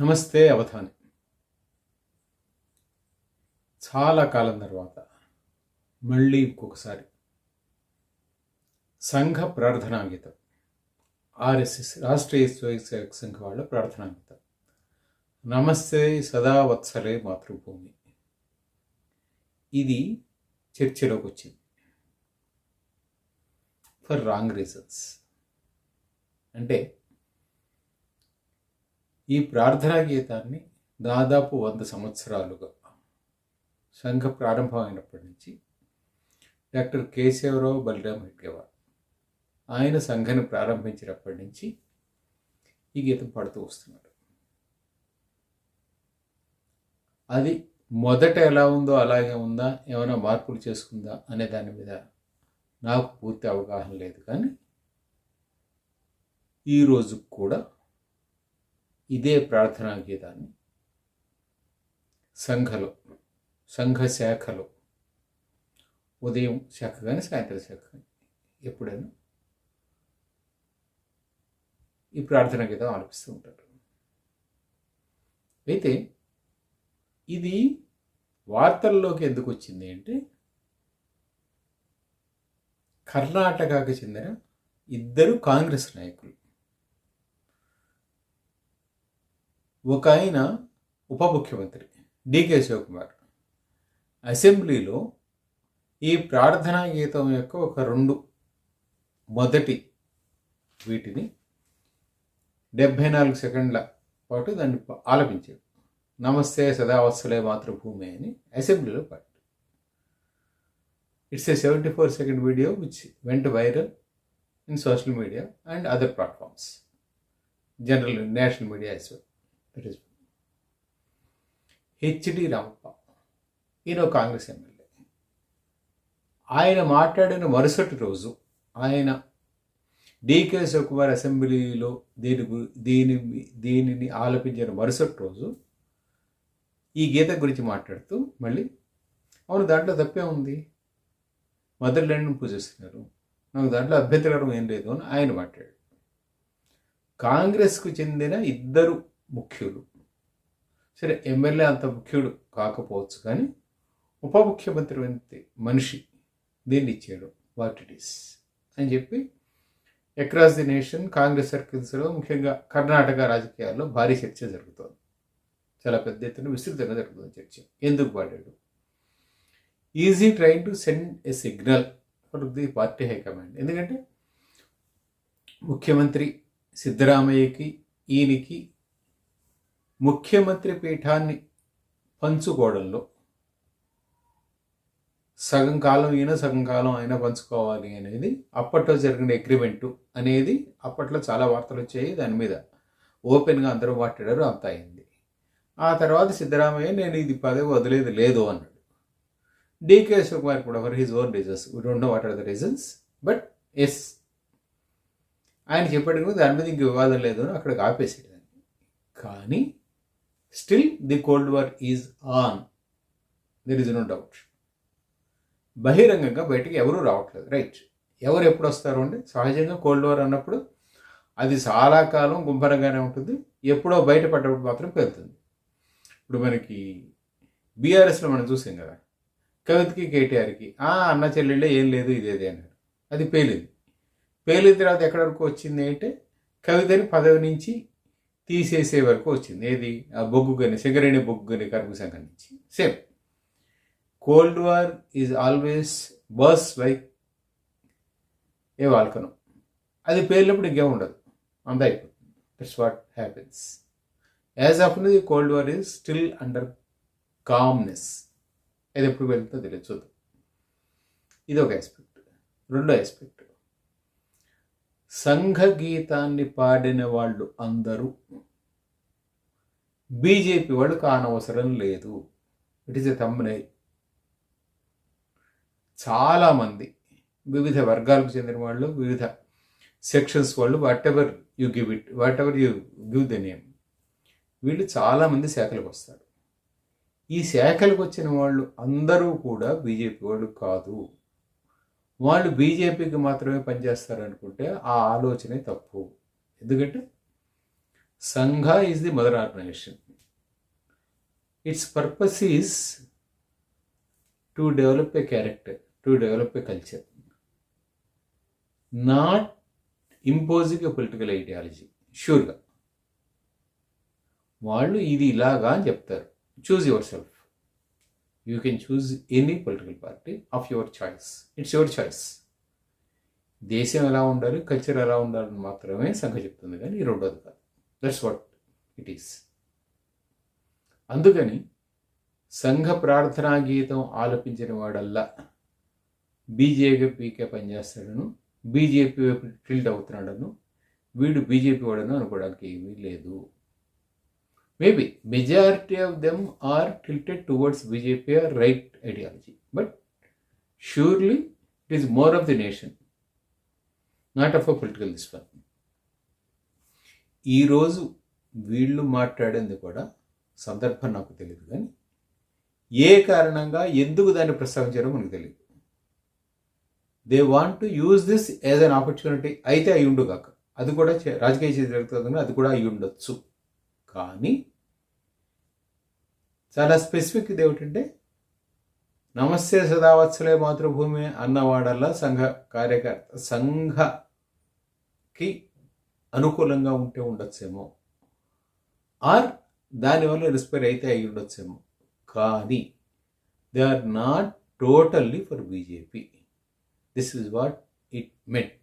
నమస్తే అవధాని. చాలా కాలం తర్వాత మళ్ళీ ఇంకొకసారి సంఘ ప్రార్థనా గీతం ఆర్ఎస్ఎస్ రాష్ట్రీయ స్వయంసేవక సంఘ వాళ్ళ ప్రార్థనా గీతం. నమస్తే సదా వత్సలే మాతృభూమి. ఇది చర్చలోకి వచ్చింది. ఫర్ రాంగ్ రీజన్స్ అంటే ఈ ప్రార్థనా గీతాన్ని దాదాపు వంద సంవత్సరాలుగా సంఘ ప్రారంభమైనప్పటి నుంచి డాక్టర్ కేశవరావు బలిరామ్ హెడ్గేవార్ ఆయన సంఘను ప్రారంభించినప్పటి నుంచి ఈ గీతం పాడుతూ వస్తున్నాడు. అది మొదట ఎలా ఉందో అలాగే ఉందా? ఏమైనా మార్పులు చేసుకుందా? అనే దాని మీద నాకు పూర్తి అవగాహన లేదు కానీ ఈరోజు కూడా ఇదే ప్రార్థనా గీతాన్ని. సంఘలో సంఘ శాఖలో ఉదయం శాఖ కానీ సాయంత్రం శాఖ కానీ ఎప్పుడైనా ఈ ప్రార్థనా గీతం ఆలపిస్తూ ఉంటారు. అయితే ఇది వార్తల్లోకి ఎందుకు వచ్చింది అంటే కర్ణాటకకు చెందిన ఇద్దరు కాంగ్రెస్ నాయకులు ఒక ఆయన ఉప ముఖ్యమంత్రి డికే శివకుమార్. అసెంబ్లీలో ఈ ప్రార్థనా గీతం యొక్క ఒక రెండు మొదటి వీటిని డెబ్భై నాలుగు సెకండ్ల పాటు దాన్ని ఆలపించాడు నమస్తే సదావత్సలే మాతృభూమి అని అసెంబ్లీలో పాడాడు it's a seventy four second video which went viral in social media and other platforms general national media as well that is HD Ramappa ఈయన కాంగ్రెస్ ఎమ్మెల్యే ఆయన మాట్లాడిన మరుసటి రోజు ఆయన డికే శివకుమార్ అసెంబ్లీలో దీని గు- దీని దీనిని ఆలపించిన మరుసటి రోజు ఈ గీత గురించి మాట్లాడుతూ మళ్ళీ అవును దాంట్లో తప్పే ఉంది. మదర్ ల్యాండ్ను పూజిస్తున్నారు నాకు దాంట్లో అభ్యంతరం ఏం లేదు అని ఆయన మాట్లాడాడు. కాంగ్రెస్కు చెందిన ఇద్దరు ముఖ్యుడు. సరే ఎమ్మెల్యే అంత ముఖ్యుడు కాకపోవచ్చు కానీ ఉప ముఖ్యమంత్రి వంటి మనిషి దీన్ని ఇచ్చాడు. వాట్ ఇట్ ఈస్ అని చెప్పి అక్రాస్ ది నేషన్ కాంగ్రెస్ సర్కిల్స్లో ముఖ్యంగా కర్ణాటక రాజకీయాల్లో భారీ చర్చ జరుగుతోంది. చాలా పెద్ద ఎత్తున విస్తృతంగా జరుగుతుంది చర్చ. ఎందుకు పాడాడు he's trying to send a signal for the party high command ఎందుకంటే ముఖ్యమంత్రి సిద్ధరామయ్యకి ఈయనకి ముఖ్యమంత్రి పీఠాన్ని పంచుకోవడంలో సగం కాలం ఈయన సగం కాలం ఆయన పంచుకోవాలి అనేది అప్పట్లో జరిగిన అగ్రిమెంటు అనేది అప్పట్లో చాలా వార్తలు వచ్చాయి. దాని మీద ఓపెన్గా అందరూ మాట్లాడారు అంత అయింది. ఆ తర్వాత సిద్ధరామయ్య నేను ఇది పదవి వదిలేదు లేదు అన్నాడు. డికే శివకుమార్ కూడా for his own reasons we don't know what are the reasons but yes ఆయన చెప్పాడు కూడా దాని మీద ఇంక వివాదం లేదు అని అక్కడికి ఆపేసాడు దాన్ని కానీ still the cold war is on there is no doubt బహిరంగంగా బయటికి ఎవరూ రావట్లేదు. రైట్ ఎవరు ఎప్పుడు వస్తారు అంటే సహజంగా కోల్డ్ వార్ అన్నప్పుడు అది చాలా కాలం గుంభరంగానే ఉంటుంది. ఎప్పుడో బయటపడ్డప్పుడు మాత్రం పెరుగుతుంది ఇప్పుడు మనకి బీఆర్ఎస్లో మనం చూసాం కదా. కవితకి కేటీఆర్కి ఆ అన్న చెల్లెళ్ళే ఏం లేదు ఇదేదే అన్నారు. అది పేలింది. పేలిన తర్వాత ఎక్కడి వరకు వచ్చింది అంటే కవితని పదవి నుంచి తీసేసే వరకు వచ్చింది. ఏది? ఆ బొగ్గు కానీ సింగరేణి బొగ్గు కానీ కరుపు సంఘం నుంచి. Same cold war is always burst like a volcano అది పేర్లప్పుడు ఇంకేం ఉండదు. అంత అయిపోతుంది. That's what happens as of the cold war is still under calmness అది ఎప్పుడు వెళ్తుందో తెలియదు. చూద్దాం. ఇది ఒక ఆస్పెక్ట్ రెండో ఆస్పెక్ట్ సంఘ గీతాన్ని పాడిన వాళ్ళు అందరూ బీజేపీ వాళ్ళు కానవసరం లేదు. ఇట్ ఈస్ ఎ తమ్మునై చాలామంది వివిధ వర్గాలకు చెందిన వాళ్ళు వివిధ సెక్షన్స్ వాళ్ళు whatever you give it whatever you give the name వీళ్ళు చాలామంది శాఖలకు వస్తారు. ఈ శాఖలకు వచ్చిన వాళ్ళు అందరూ కూడా బీజేపీ వాళ్ళు కాదు. వాళ్ళు బీజేపీకి మాత్రమే పనిచేస్తారు అనుకుంటే ఆ ఆలోచనే తప్పు. ఎందుకంటే Sangh is the mother organisation its purpose is to develop a character to develop a culture not imposing a political ideology షూర్గా వాళ్ళు ఇది ఇలాగా అని చెప్తారు. Choose yourself you can choose any political party of your choice it's your choice దేశం ఎలా ఉండాలి culture ఎలా ఉండాలని మాత్రమే సంఘ చెప్తుంది కానీ ఈ రెండోది కాదు. దట్స్ వాట్ ఇట్ ఈస్ అందుకని సంఘ ప్రార్థనా గీతం ఆలపించిన వాడల్లా బీజేపీకే పనిచేస్తాడను బీజేపీ వైపు టిల్ట్ అవుతున్నాడను వీడు బీజేపీ వాడను అనుకోవడానికి ఏమీ లేదు. Maybe majority of them are tilted towards BJP or right ideology but surely it is more of the nation not of a political this one ఈరోజు వీళ్ళు మాట్లాడింది కూడా సందర్భం నాకు తెలియదు కానీ ఏ కారణంగా ఎందుకు దాన్ని ప్రస్తావించారో మనకు తెలియదు they want to use this as an opportunity అయితే అయి ఉండు కాక. అది కూడా చే- రాజకీయ చర్య జరుగుతుంది అది కూడా అయి ఉండొచ్చు. కానీ చాలా స్పెసిఫిక్ ఇది ఏమిటంటే నమస్తే సదావత్సలే మాతృభూమి అన్నవాడల్లా సంఘ కార్యకర్త సంఘకి అనుకూలంగా ఉంటే ఉండొచ్చేమో. ఆర్ దానివల్ల ఇన్స్పైర్ అయితే అయి ఉండొచ్చేమో. కానీ they are not totally for BJP this is what it meant